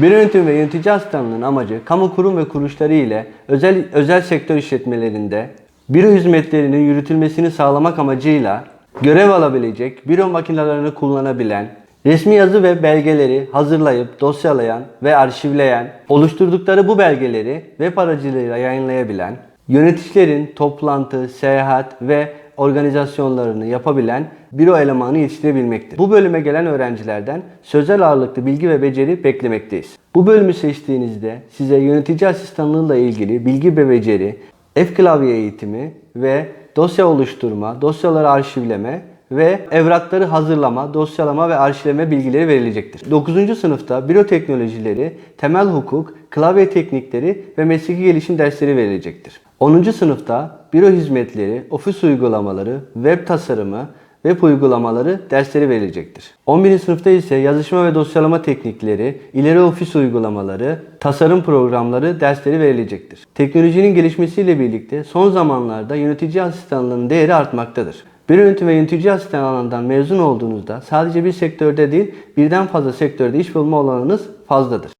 Bir yönetim ve yönetici asistanlığının amacı kamu kurum ve kuruluşları ile özel özel sektör işletmelerinde büro hizmetlerinin yürütülmesini sağlamak amacıyla görev alabilecek, büro makinelerini kullanabilen, resmi yazı ve belgeleri hazırlayıp dosyalayan ve arşivleyen, oluşturdukları bu belgeleri web aracılığıyla yayınlayabilen, yöneticilerin toplantı, seyahat ve organizasyonlarını yapabilen büro elemanı yetiştirebilmektir. Bu bölüme gelen öğrencilerden sözel ağırlıklı bilgi ve beceri beklemekteyiz. Bu bölümü seçtiğinizde size yönetici asistanlığıyla ilgili bilgi ve beceri, F-klavye eğitimi ve dosya oluşturma, dosyaları arşivleme ve evrakları hazırlama, dosyalama ve arşivleme bilgileri verilecektir. 9. sınıfta büro teknolojileri, temel hukuk, klavye teknikleri ve mesleki gelişim dersleri verilecektir. 10. sınıfta büro hizmetleri, ofis uygulamaları, web tasarımı, web uygulamaları dersleri verilecektir. 11. sınıfta ise yazışma ve dosyalama teknikleri, ileri ofis uygulamaları, tasarım programları dersleri verilecektir. Teknolojinin gelişmesiyle birlikte son zamanlarda yönetici asistanlığının değeri artmaktadır. Bir yönetim ve yönetici asistan alanından mezun olduğunuzda sadece bir sektörde değil birden fazla sektörde iş bulma olanınız fazladır.